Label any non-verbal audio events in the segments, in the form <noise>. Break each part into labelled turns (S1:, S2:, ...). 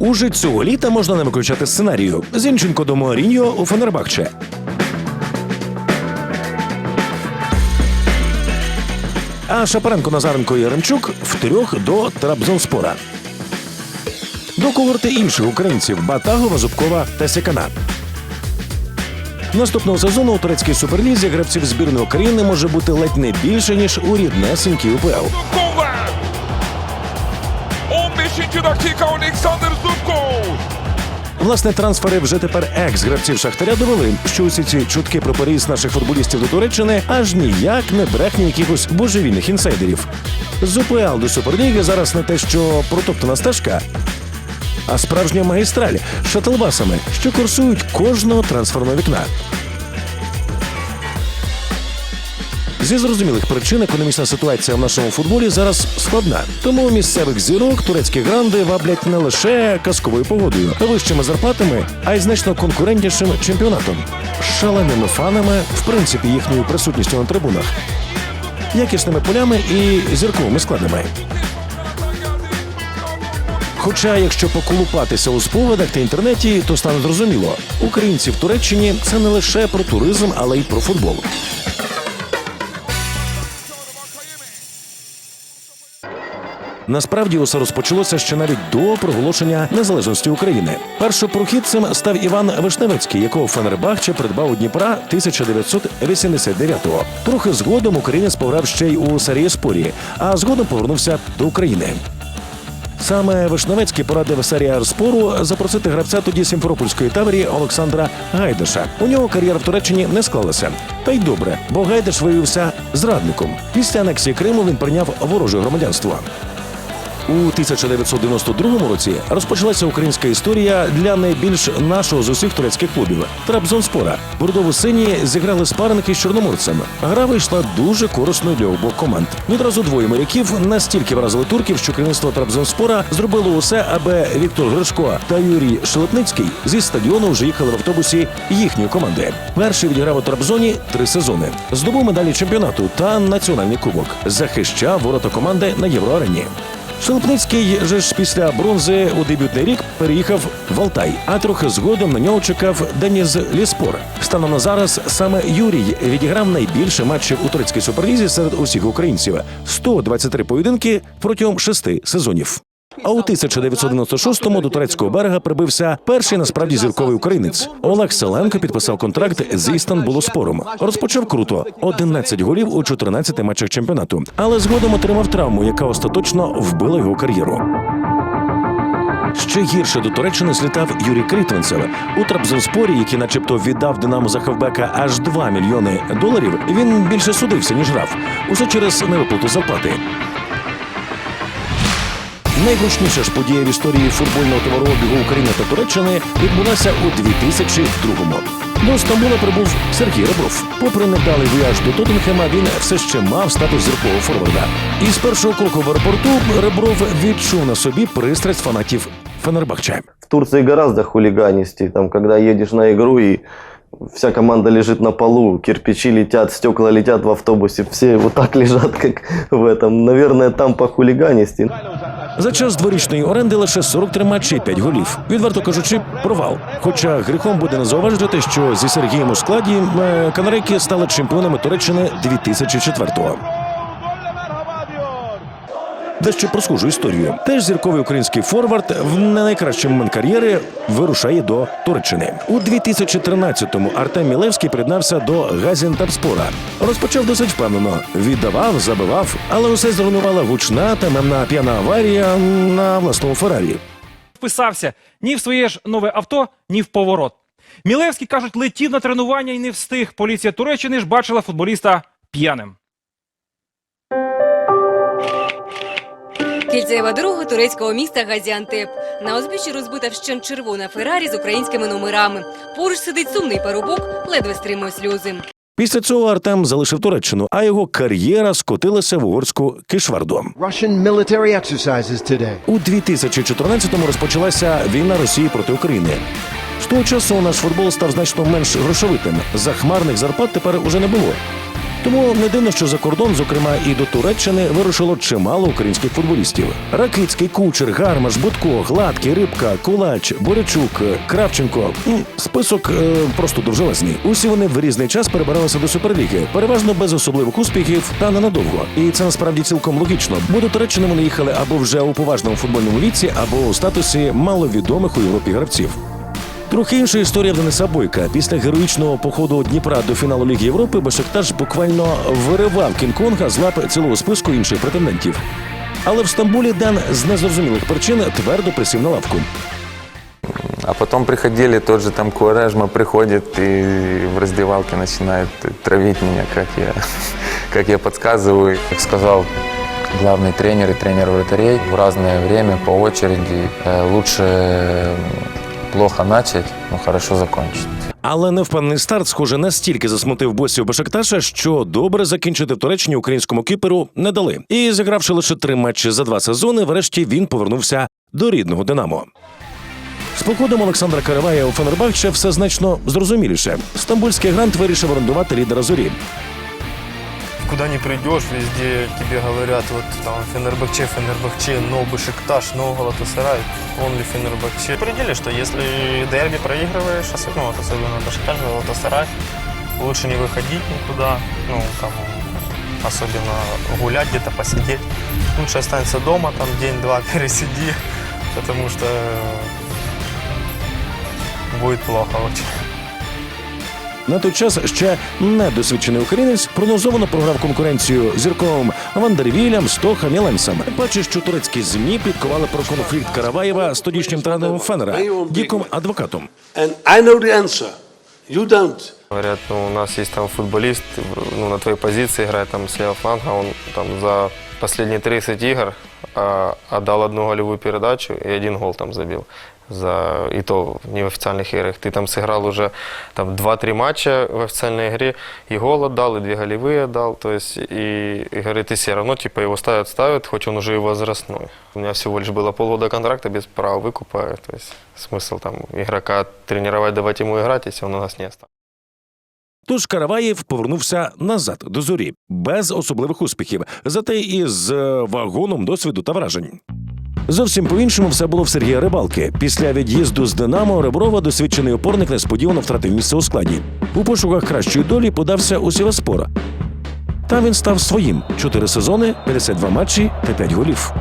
S1: Уже цього літа можна не виключати сценарію. Зінченко до Мourinho у Фенербахче. А Шапаренко, Назаренко і Яремчук втрьох до Трабзонспора. До когорти інших українців Батагова, Зубкова та Сікана. Наступного сезону у турецькій суперлізі гравців збірної України може бути ледь не більше ніж у ріднесенькій УПЛ.
S2: Zubkova! 15. dakika!
S1: Власне, трансфери вже тепер екс-гравців Шахтаря довели, що усі ці чутки про переїзд наших футболістів до Туреччини аж ніяк не брехні якихось божевільних інсайдерів. З УПЛ до Суперліги зараз не те, що протоптана стежка, а справжня магістраль шатлбасами, що курсують кожного трансферного вікна. Зі зрозумілих причин економічна ситуація в нашому футболі зараз складна. Тому місцевих зірок турецькі гранди ваблять не лише казковою погодою, вищими зарплатами, а й значно конкурентнішим чемпіонатом, шаленими фанами, в принципі, їхньою присутністю на трибунах, якісними полями і зірковими складами. Хоча, якщо поколупатися у спогадах та інтернеті, то стане зрозуміло, українці в Туреччині це не лише про туризм, але й про футбол. Насправді усе розпочалося ще навіть до проголошення незалежності України. Першопрохідцем став Іван Вишневецький, якого Фенербахче придбав у Дніпра 1989-го. Трохи згодом українець пограв ще й у Сарієспорі, а згодом повернувся до України. Саме Вишневецький порадив серія спору запросити гравця тоді Сімферопольської таврії Олександра Гайдаша. У нього кар'єра в Туреччині не склалася. Та й добре, бо Гайдаш виявився зрадником. Після анексії Криму він прийняв вороже громадянство. У 1992 році розпочалася українська історія для найбільш нашого з усіх турецьких клубів Трабзонспора. Бордово сині зіграли спарники з чорноморцем. Гра вийшла дуже корисною для обох команд. Відразу двоє моряків настільки вразили турків, що керівництво Трабзонспора зробило усе, аби Віктор Гришко та Юрій Шелепницький зі стадіону вже їхали в автобусі їхньої команди. Перший відіграв у Трабзоні три сезони. Здобув медалі чемпіонату та національний кубок. Захищав ворота команди на євроарені. Шелепницький же ж після бронзи у дебютний рік переїхав в Алтай, а трохи згодом на нього чекав Деніс Ліспор. Станом на зараз саме Юрій відіграв найбільше матчів у турецькій суперлізі серед усіх українців 123 поєдинки протягом шести сезонів. А у 1996-му до турецького берега прибився перший насправді зірковий українець. Олег Селенко підписав контракт з Істанбулоспором. Розпочав круто 11 голів у 14 матчах чемпіонату, але згодом отримав травму, яка остаточно вбила його кар'єру. Ще гірше до Туреччини злітав Юрій Критвенцев. У Трабзонспорі, який начебто віддав Динамо за хавбека аж 2 мільйони доларів, він більше судився, ніж грав. Усе через невиплату зарплати. Найгучніша ж подія в історії футбольного товарообігу України та Туреччини відбулася у 2002-му. До Стамбула прибув Сергій Ребров. Попри невдалий віяж до Тоттенхема, він все ще мав статус зіркового форварда. І з першого кроку в аеропорту Ребров відчув на собі пристрасть фанатів Фенербахче.
S3: В Турции гораздо хулиганистей. Там, когда едешь на игру и вся команда лежит на полу, кирпичи летят, стекла летят в автобусе, все вот так лежат, как в этом. Наверное, там по хулиганисти.
S1: За час дворічної оренди лише 43 матчі і 5 голів. Відверто кажучи, провал. Хоча гріхом буде не зауважити, що зі Сергієм у складі е, канарейки стали чемпіонами Туреччини 2004-го. Дещо про схожу історію. Теж зірковий український форвард в не найкращий момент кар'єри вирушає до Туреччини. У 2013-му Артем Мілевський приєднався до Газінтапспора. Розпочав досить впевнено. Віддавав, забивав, але усе зруйнувала гучна та мемна п'яна аварія на власному Феррарі.
S4: вписався ні в своє ж нове авто, ні в поворот. Мілевський, кажуть, летів на тренування і не встиг. Поліція Туреччини ж бачила футболіста п'яним.
S5: Кільцева дорога турецького міста Газіантеп. На узбіччі розбита вщент червона Феррарі з українськими номерами. Поруч сидить сумний парубок, ледве стримує сльози.
S1: Після цього Артем залишив Туреччину, а його кар'єра скотилася в угорську Кишварду. У 2014-му розпочалася війна Росії проти України. З того часу наш футбол став значно менш грошовитим. Захмарних зарплат тепер уже не було. Тому не дивно, що за кордон, зокрема і до Туреччини, вирушило чимало українських футболістів: Ракицький, Кучер, Гармаш, Будко, Гладкий, Рибка, Кулач, Борячук, Кравченко. Список е, просто довжелезний. Усі вони в різний час перебиралися до суперліги, переважно без особливих успіхів та ненадовго. І це насправді цілком логічно, бо до Туреччини вони їхали або вже у поважному футбольному віці, або у статусі маловідомих у Європі гравців. Трохи інша історія в Дениса Бойка. Після героїчного походу Дніпра до фіналу Ліги Європи Бешикташ буквально виривав Кінг-Конга з лап цілого списку інших претендентів. Але в Стамбулі Ден з незрозумілих причин твердо присів на лавку.
S6: А потом приходили, тот же там Куаражма приходит и в раздевалке начинает травить меня, как я, как я подсказываю. Как сказал главный тренер и тренер вратарей, в разное время, по очереди, э, лучше э, плохо начать, но хорошо закончить.
S1: Але невпевнений старт, схоже, настільки засмутив босів Бешикташа, що добре закінчити в Туреччині українському кіперу не дали. І зігравши лише три матчі за два сезони, врешті він повернувся до рідного Динамо. З походом Олександра Каравая у Фенербахче все значно зрозуміліше. Стамбульський грант вирішив орендувати лідера зорі.
S7: Куда не придешь, везде тебе говорят, вот там Фенербахче, Фенербахче, но Бешикташ, но Галатасарай, он ли Фенербахче. Определили, что если дерби проигрываешь, особенно, вот, особенно Бешикташ, Галатасарай, лучше не выходить никуда, ну, там, особенно гулять, где-то посидеть. Лучше останься дома, там, день-два <laughs> пересиди, потому что будет плохо очень.
S1: На той час ще недосвідчений українець прогнозовано програв конкуренцію зірковим Вандервілям, Стохам і Ленсам. Бачиш, що турецькі змі підкували про конфлікт Караваєва з тодішнім тренером Фенера Діком адвокатом.
S8: You don't.
S7: Говорят, ну, у нас есть там футболист, ну, на твоей позиции играет там с левого фланга, он там за последние 30 игр а, отдал одну голевую передачу и один гол там забил За, и то не в официальных играх. Ты там сыграл уже там 2-3 матча в официальной игре, и гол отдал, и две голевые отдал. То есть, и, и говорит, и все равно типа его ставят, ставят, хоть он уже и возрастной. У меня всего лишь было полгода контракта без права выкупа. То есть смысл там игрока тренировать, давать ему играть, если он у нас не останется.
S1: Тож Караваєв повернувся назад до зорі без особливих успіхів, зате і з е, вагоном досвіду та вражень. Зовсім по-іншому все було в Сергія Рибалки. Після від'їзду з Динамо Реброва досвідчений опорник несподівано втратив місце у складі. У пошуках кращої долі подався у Сіваспор. Там він став своїм: чотири сезони, 52 матчі та 5 голів.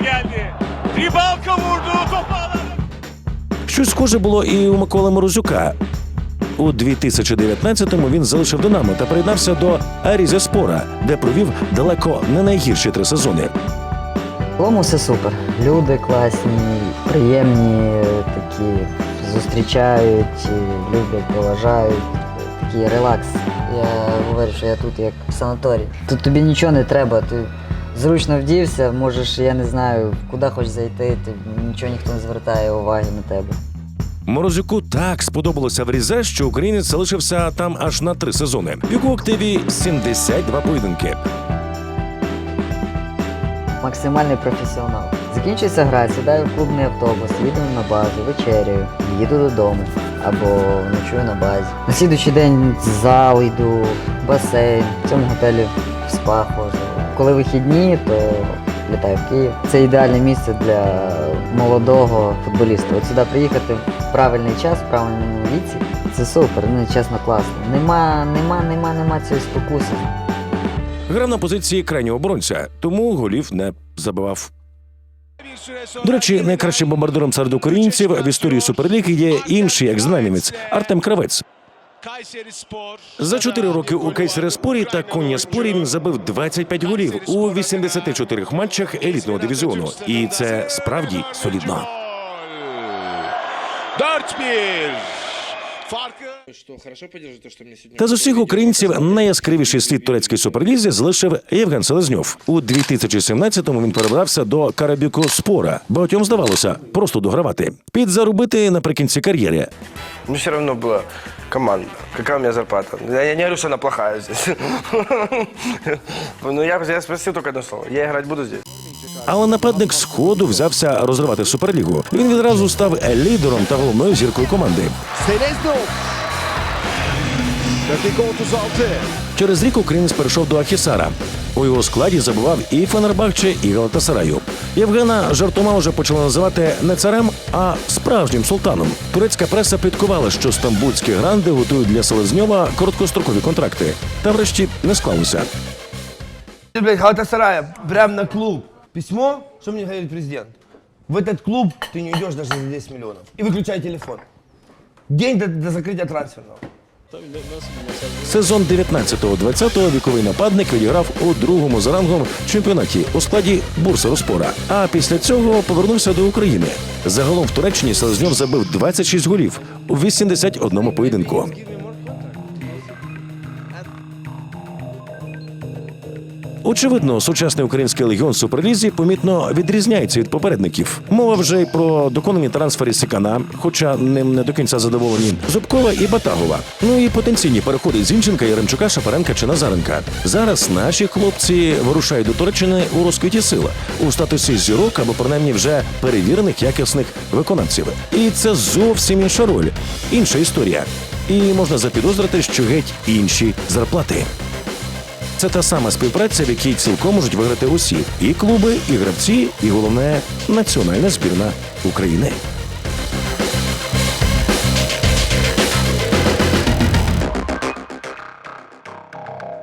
S2: Geldi. Ribalka vurdu. Topu.
S1: Щось схоже було і у Миколи Морозюка. У 2019-му він залишив Динамо та приєднався до Арізеспора, де провів далеко не найгірші три сезони.
S9: В цілому все супер. Люди класні, приємні, такі зустрічають, люблять, поважають. Такий релакс. Я говорю, що я тут як в санаторії. Тут тобі нічого не треба, ти зручно вдівся, можеш, я не знаю, куди хочеш зайти, ти, нічого ніхто не звертає уваги на тебе.
S1: Морозюку так сподобалося в Різе, що українець залишився там аж на три сезони. В його активі 72 поєдинки.
S9: Максимальний професіонал. Закінчується гра, сідаю в клубний автобус, їду на базу, вечеряю, їду додому або ночую на базі. На слідуючий день зал йду, басейн, в цьому готелі в спа ходжу. Коли вихідні, то літаю в Київ. Це ідеальне місце для молодого футболіста. От сюди приїхати в правильний час, в правильному віці. Це супер, ну чесно класно. Нема, нема, нема, нема цієї спокуси.
S1: Грав на позиції крайнього оборонця, тому голів не забивав. До речі, найкращим бомбардиром серед українців в історії Суперліги є інший екс-динамівець Артем Кравець. За чотири роки у Кейсерespорі та Конyaспорі він забив 25 голів у 84 матчах елітного дивізіону. І це справді солідно.
S2: 4-1.
S1: Та з усіх українців найяскравіший слід турецької суперлізі залишив Євген Селезньов. У 2017-му він перебрався до Карабіко Спора. Багатьом здавалося просто догравати. Підзаробити наприкінці кар'єри.
S10: Ну, все равно была команда. Какая у меня зарплата? Я, я не говорю, что она плохая здесь. Ну, я, я спросил только одно слово. Я играть буду здесь.
S1: Але нападник сходу взявся розривати суперлігу. Він відразу став лідером та головною зіркою команди.
S11: Stay
S1: Через рік українець перейшов до Ахісара. У його складі забував і Фенербахче, і Галатасараю. Євгена жартома вже почали називати не царем, а справжнім султаном. Турецька преса пліткувала, що стамбульські гранди готують для Селезньова короткострокові контракти. Та врешті не склалося.
S10: Блядь, Галатасарая, прям на клуб. Письмо, что мне говорит президент? В этот клуб ты не идешь даже за 10 миллионов. И выключай телефон. День до, до закрытия трансферного.
S1: Сезон 19-20 віковий нападник відіграв у другому за рангом чемпіонаті у складі Бурса Роспора. А після цього повернувся до України. Загалом в Туреччині Селезньов забив 26 голів у 81 поєдинку. Очевидно, сучасний український легіон суперлізі помітно відрізняється від попередників. Мова вже й про доконані трансфери Сікана, хоча ним не до кінця задоволені. Зубкова і Батагова. Ну і потенційні переходи Зінченка, Яремчука, Шапаренка чи Назаренка. Зараз наші хлопці вирушають до Туреччини у розквіті сил у статусі зірок або принаймні вже перевірених якісних виконавців. І це зовсім інша роль, інша історія. І можна запідозрити, що геть інші зарплати. Це та сама співпраця, в якій цілком можуть виграти усі і клуби, і гравці, і головне національна збірна України.